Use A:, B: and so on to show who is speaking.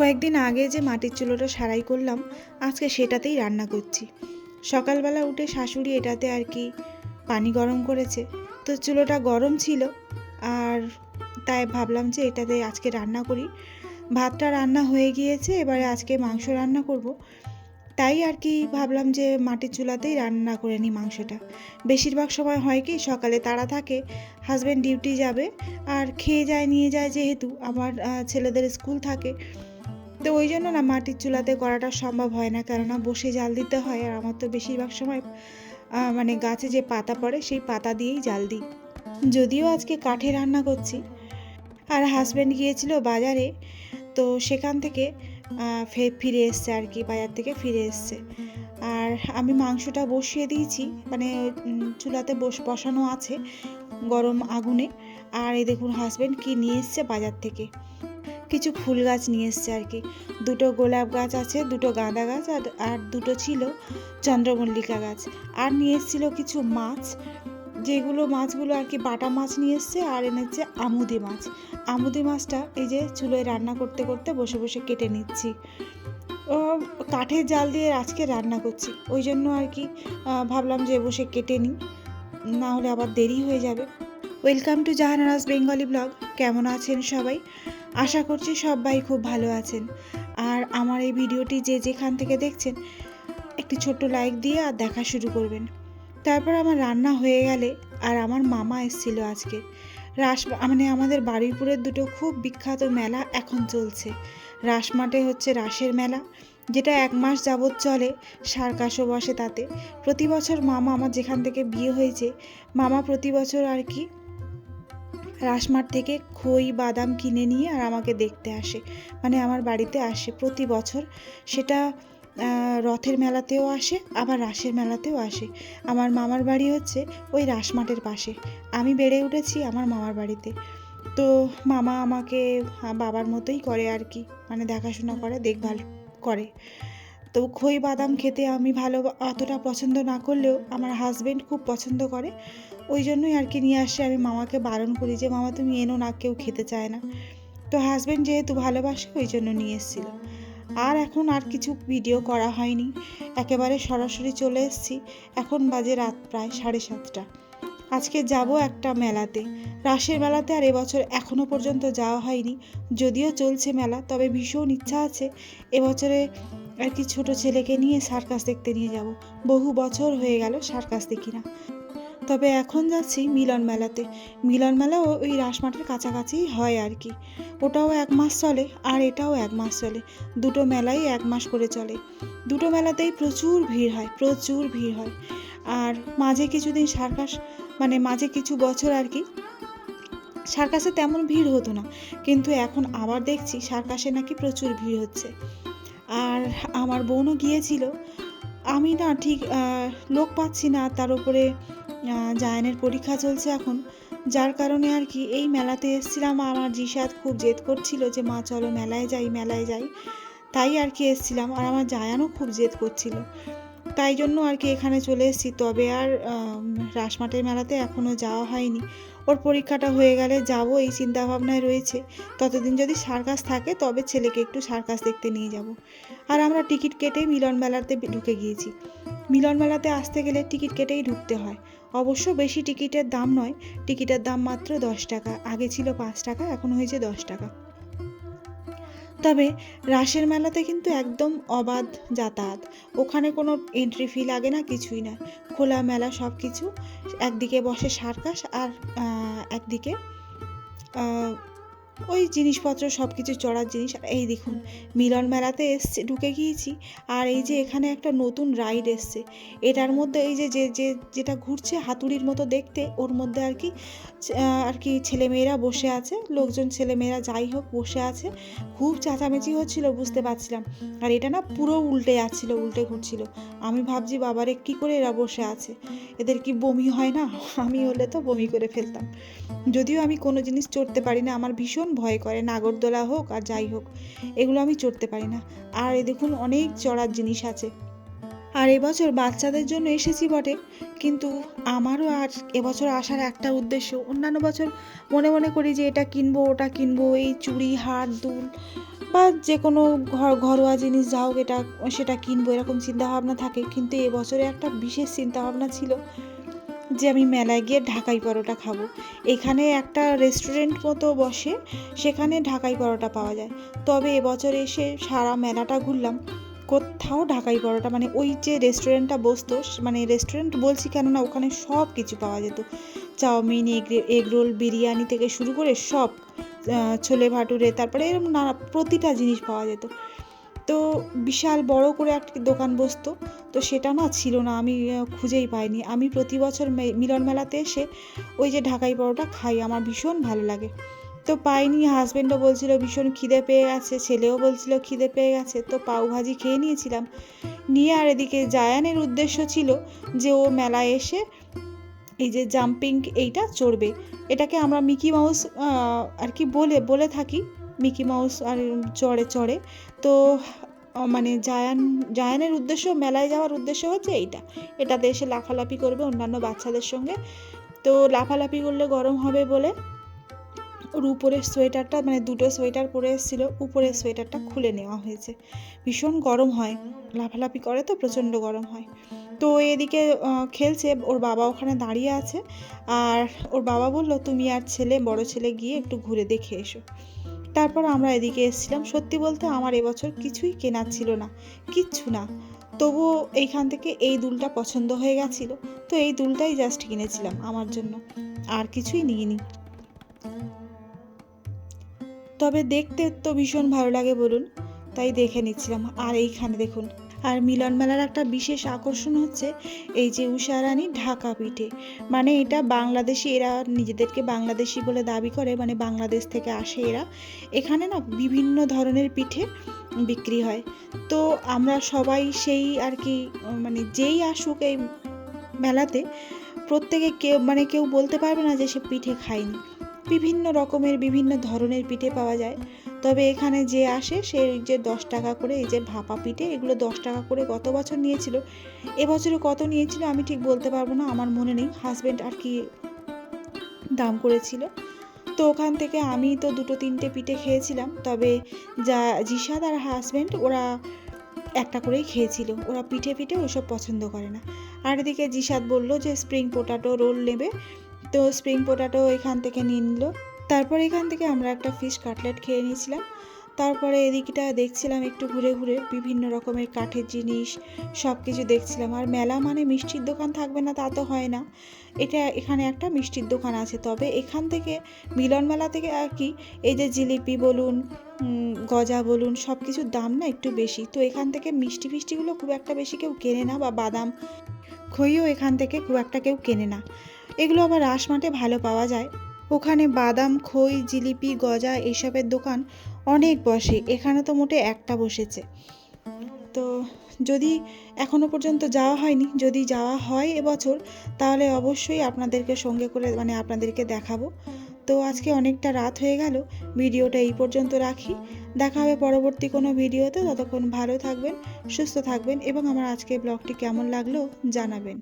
A: কয়েকদিন আগে যে মাটির চুলোটা সারাই করলাম, আজকে সেটাতেই রান্না করছি। সকালবেলা উঠে শাশুড়ি এটাতে আর কি পানি গরম করেছে। তো চুলোটা গরম ছিল আর তাই ভাবলাম যে এটাতে আজকে রান্না করি। ভাতটা রান্না হয়ে গিয়েছে, এবারে আজকে মাংস রান্না করব। তাই আর কি ভাবলাম যে মাটির চুলাতেই রান্না করে নিই মাংসটা। বেশিরভাগ সময় হয় কি, সকালে তারা থাকে হাজব্যান্ড ডিউটি যাবে, আর খেয়ে যায়, নিয়ে যায় যেহেতু, আমার ছেলেদের স্কুল থাকে। তো ওই জন্য না মাটির চুলাতে করাটা সম্ভব হয় না। কেননা বসে জাল দিতে হয় আর আমার তো বেশিরভাগ সময় মানে গাছে যে পাতা পড়ে সেই পাতা দিয়েই জাল দিই। যদিও আজকে কাঠে রান্না করছি। আর হাজব্যান্ড গিয়েছিল বাজারে, তো সেখান থেকে ফিরে এসছে আর কি, বাজার থেকে ফিরে এসছে। আর আমি মাংসটা বসিয়ে দিয়েছি মানে চুলাতে বস, বসানো আছে গরম আগুনে। আর এই দেখুন হাজব্যান্ড কি নিয়ে এসছে বাজার থেকে। কিছু ফুল গাছ নিয়ে এসছে আর কি। দুটো গোলাপ গাছ আছে, দুটো গাঁদা গাছ আর আর দুটো ছিল চন্দ্রমল্লিকা গাছ। আর নিয়ে এসেছিল কিছু মাছ, যেগুলো মাছগুলো আর কি বাটা মাছ নিয়ে এসছে আর এনেছে আমুদি মাছ। আমুদি মাছটা এই যে চুলোয় রান্না করতে করতে বসে বসে কেটে নিচ্ছি। ও, কাঠের জাল দিয়ে আজকে রান্না করছি। ওই জন্য আর কি ভাবলাম যে বসে কেটে নিই, না হলে আবার দেরি হয়ে যাবে। Welcome to Jahanara's Bengali blog. কেমন আছেন সবাই? আশা করছি সবাই খুব ভালো আছেন। আর আমার এই ভিডিওটি যে যেখান থেকে দেখছেন, একটি ছোট্ট লাইক দিয়ে আর দেখা শুরু করবেন। তারপর আমার রান্না হয়ে গেলে আর আমার মামা এসেছিল আজকে। রাস মানে আমাদের বারুইপুরের দুটো খুব বিখ্যাত মেলা এখন চলছে। রাস মাঠে হচ্ছে রাসের মেলা, যেটা এক মাস যাবৎ চলে সার্কাসও বসে তাতে। প্রতি বছর মামা আমার যেখান থেকে বিয়ে হয়েছে, মামা প্রতি বছর আর কি রাসমাঠ থেকে খই, বাদাম কিনে নিয়ে আর আমাকে দেখতে আসে। মানে আমার বাড়িতে আসে প্রতি বছর। সেটা রথের মেলাতেও আসে, আবার রাসের মেলাতেও আসে। আমার মামার বাড়ি হচ্ছে ওই রাসমাঠের পাশে। আমি বেড়ে উঠেছি আমার মামার বাড়িতে। তো মামা আমাকে বাবার মতোই করে আর কি। মানে দেখাশোনা করে, দেখভাল করে। তো খই বাদাম খেতে আমি ভালো, অতটা পছন্দ না করলেও আমার হাজবেন্ড খুব পছন্দ করে। ওই জন্যই আর কি নিয়ে আসে আমি মামাকে বারণ করি যে, মামা, তুমি এনো না, কেউ খেতে চায় না। তো হাজবেন্ড যেহেতু ভালোবাসে, ওই জন্য নিয়ে এসেছিল। আর এখন আর কিছু ভিডিও করা হয়নি। একেবারে সরাসরি চলে এসেছি। এখন বাজে রাত প্রায় সাড়ে সাতটা। আজকে যাব একটা মেলাতে। রাসের মেলাতে আর এবছর এখনও পর্যন্ত যাওয়া হয়নি। যদিও চলছে মেলা, তবে ভীষণ ইচ্ছা আছে। এবছরে আর কি ছোট ছেলেকে নিয়ে সার্কাস দেখতে নিয়ে যাব। বহু বছর হয়ে গেল সার্কাস দেখি না। তবে এখন যাচ্ছি মিলন মেলাতে। মিলন মেলাও ওই রাসমাঠের কাছাকাছিই হয় আর কি। ওটাও এক মাস চলে আর এটাও এক মাস চলে। দুটো মেলাই এক মাস করে চলে। দুটো মেলাতেই প্রচুর ভিড় হয়, প্রচুর ভিড় হয়। আর মাঝে কিছুদিন সার্কাস মানে মাঝে কিছু বছর আর কি, সার্কাসে তেমন ভিড় হতো না। কিন্তু এখন আবার দেখছি সার্কাসে নাকি প্রচুর ভিড় হচ্ছে। আর আমার বোনও গিয়েছিল। আমি না ঠিক লোক পাচ্ছি না, তার উপরে জায়ানের পরীক্ষা চলছে এখন। যার কারণে আর কি এই মেলাতে এসেছিলাম। আমার জিসাদ খুব জেদ করছিল যে, মা, চলো মেলায় যাই মেলায় যাই। তাই আর কি এসেছিলাম। আর আমার জায়ানও খুব জেদ করছিল। তাই জন্য আর কি এখানে চলে এসেছি। তবে আর রাসমাটের মেলাতে এখনও যাওয়া হয়নি। ওর পরীক্ষাটা হয়ে গেলে যাব, এই চিন্তা ভাবনায় রয়েছে। ততদিন যদি সার্কাস থাকে, তবে ছেলেকে একটু সার্কাস দেখতে নিয়ে যাব। আর আমরা টিকিট কেটেই মিলন মেলাতে ঢুকে গিয়েছি। মিলন মেলাতে আসতে গেলে টিকিট কেটেই ঢুকতে হয়। অবশ্য বেশি টিকিটের দাম নয়, টিকিটের দাম মাত্র দশ টাকা। আগে ছিল পাঁচ টাকা, এখন হয়েছে দশ টাকা। তবে রাসের মেলাতে কিন্তু একদম অবাধ যাতায়াত। ওখানে কোনো এন্ট্রি ফি লাগে না, কিছুই না। খোলা মেলা সব কিছু একদিকে বসে সার্কাস আর একদিকে আহ, ওই জিনিসপত্র সব কিছু চড়ার জিনিস। এই দেখুন, মিলন মেলাতে এসছে, ঢুকে গিয়েছি। আর এই যে এখানে একটা নতুন রাইড এসছে। এটার মধ্যে এই যে যে যে, যেটা ঘুরছে হাতুড়ির মতো দেখতে, ওর মধ্যে আর কি আর কি ছেলেমেয়েরা বসে আছে। লোকজন, ছেলেমেয়েরা যাই হোক, বসে আছে। খুব চেঁচামেচি হচ্ছিল, বুঝতে পারছিলাম। আর এটা না পুরো উল্টে যাচ্ছিল, উল্টে ঘুরছিল। আমি ভাবছি, বাবারে, কি করে এরা বসে আছে? এদের কি বমি হয় না? আমি হলে তো বমি করে ফেলতাম। যদিও আমি কোনো জিনিস চড়তে পারি না আমার ভীষণ ভয় করে, নাগরদোলা হোক আর যাই হোক, এগুলো আমি চড়তে পারি না। আর এ দেখুন অনেক চড়ার জিনিস আছে। আর এবছর বাচ্চাদের জন্য এসেছি বটে, কিন্তু আমারও আর এবছর আসার একটা উদ্দেশ্য, অন্যান্য বছর মনে মনে করি যে এটা কিনবো, ওটা কিনবো, এই চুড়ি, হার, দুল বা যে কোনো ঘর, ঘরোয়া জিনিস যা হোক এটা, সেটা কিনবো, এরকম চিন্তাভাবনা থাকে। কিন্তু এবছরে একটা বিশেষ চিন্তাভাবনা ছিল যে আমি মেলায় গিয়ে ঢাকাই পরোটা খাব। এখানে একটা রেস্টুরেন্ট মতো বসে, সেখানে ঢাকাই পরোটা পাওয়া যায়। তবে এবছর এসে সারা মেলাটা ঘুরলাম। কোথাও ঢাকাই পরোটা মানে ওই যে রেস্টুরেন্টটা বসতো মানে রেস্টুরেন্ট বলছি কেননা ওখানে সব কিছু পাওয়া যেত। Chow mein, egg egg roll, biryani থেকে শুরু করে সব ছোলে ভাটুরে, তারপরে এরকম নানা, প্রতিটা জিনিস পাওয়া যেত। তো বিশাল বড় করে একটা দোকান বসতো, তো সেটা না ছিল না, আমি খুঁজেই পাইনি। আমি প্রতি বছর মিলন মেলাতে এসে ওই যে ঢাকাই পরোটা খাই, আমার ভীষণ ভালো লাগে। তো পাইনি হাজব্যান্ডও বলছিল, ভীষণ খিদে পেয়ে গেছে ছেলেও বলছিল, খিদে পেয়ে গেছে তো পাও ভাজি খেয়ে নিয়েছিলাম। নিয়ে আর এদিকে জায়ানের উদ্দেশ্য ছিল যে ও মেলায় এসে এই যে জাম্পিং এইটা চড়বে। এটাকে আমরা মিকি মাউস আর কি বলে বলে থাকি মিকি মাউস আর চড়ে চড়ে। তো মানে জায়ান, জায়ানের উদ্দেশ্য, মেলায় যাওয়ার উদ্দেশ্য হচ্ছে এইটা। এটাতে এসে লাফালাফি করবে অন্যান্য বাচ্চাদের সঙ্গে। তো লাফালাফি করলে গরম হবে বলে ওর উপরের সোয়েটারটা মানে দুটো সোয়েটার পরে এসেছিল উপরের সোয়েটারটা খুলে নেওয়া হয়েছে। ভীষণ গরম হয়। লাফালাফি করে তো, প্রচণ্ড গরম হয়। তো এদিকে খেলছে, ওর বাবা ওখানে দাঁড়িয়ে আছে। আর ওর বাবা বলল, তুমি আর ছেলে, বড় ছেলে গিয়ে একটু ঘুরে দেখে এসো। তারপর আমরা এদিকে এসেছিলাম। সত্যি বলতে আমার এবছর কিছুই কেনার ছিল না, কিচ্ছু না। তবুও এইখান থেকে এই দুলটা পছন্দ হয়ে গেছিল, তো এই দুলটাই জাস্ট কিনেছিলাম আমার জন্য। আর কিছুই নিইনি। তবে দেখতে তো ভীষণ ভালো লাগে বলুন, তাই দেখে নিচ্ছিলাম। আর এইখানে দেখুন আর মিলন মেলার একটা বিশেষ আকর্ষণ হচ্ছে এই যে উষারানী ঢাকা পিঠে। মানে এটা বাংলাদেশি, এরা নিজেদেরকে বাংলাদেশি বলে দাবি করে মানে বাংলাদেশ থেকে আসে এরা। এখানে না বিভিন্ন ধরনের পিঠে বিক্রি হয়। তো আমরা সবাই সেই আর কি মানে যেই আসুক এই মেলাতে প্রত্যেকে কেউ মানে কেউ বলতে পারবে না যে সে পিঠে খায়নি। বিভিন্ন রকমের, বিভিন্ন ধরনের পিঠে পাওয়া যায়। তবে এখানে যে আসে, সে যে দশ টাকা করে এই যে ভাপা পিঠে, এগুলো দশ টাকা করে গত বছর নিয়েছিল। এবছরে কত নিয়েছিল আমি ঠিক বলতে পারব না, আমার মনে নেই। হাজব্যান্ড আর কি দাম করেছিল। তো ওখান থেকে আমি তো দুটো তিনটে পিঠে খেয়েছিলাম, তবে যা জিসাদ আর হাজব্যান্ড ওরা একটা করেই খেয়েছিল। ওরা পিঠে পিঠে ওসব পছন্দ করে না। আর এদিকে জিসাদ বলল যে স্প্রিং পোটাটো রোল নেবে। তো স্প্রিং পোটাটো এখান থেকে নিয়ে নিল। তারপর এখান থেকে আমরা একটা ফিশ কাটলেট খেয়ে নিয়েছিলাম। তারপরে এদিকটা দেখছিলাম একটু ঘুরে ঘুরে বিভিন্ন রকমের কাঠের জিনিস সব কিছু দেখছিলাম। আর মেলা মানে মিষ্টির দোকান থাকবে না তা তো হয় না। এটা এখানে একটা মিষ্টির দোকান আছে। তবে এখান থেকে মিলন মেলা থেকে আর কি এই যে জিলিপি বলুন গজা বলুন সব কিছুর দাম না একটু বেশি। তো এখান থেকে মিষ্টি ফিষ্টিগুলো খুব একটা বেশি কেউ কেনে না বা বাদাম খইও এখান থেকে খুব একটা কেউ কেনে না। এগুলো আবার রাসমাটে ভালো পাওয়া যায়। ওখানে বাদাম, খই, জিলিপি, গজা এইসবের দোকান অনেক বসে। এখানে তো মোটে একটা বসেছে। তো যদি এখনও পর্যন্ত যাওয়া হয়নি, যদি যাওয়া হয় এবছর, তাহলে অবশ্যই আপনাদেরকে সঙ্গে করে মানে আপনাদেরকে দেখাবো। তো আজকে অনেকটা রাত হয়ে গেল, ভিডিওটা এই পর্যন্ত রাখি। দেখা হবে পরবর্তী কোনো ভিডিওতে। ততক্ষণ ভালো থাকবেন, সুস্থ থাকবেন এবং আমার আজকে ব্লগটি কেমন লাগল জানাবেন।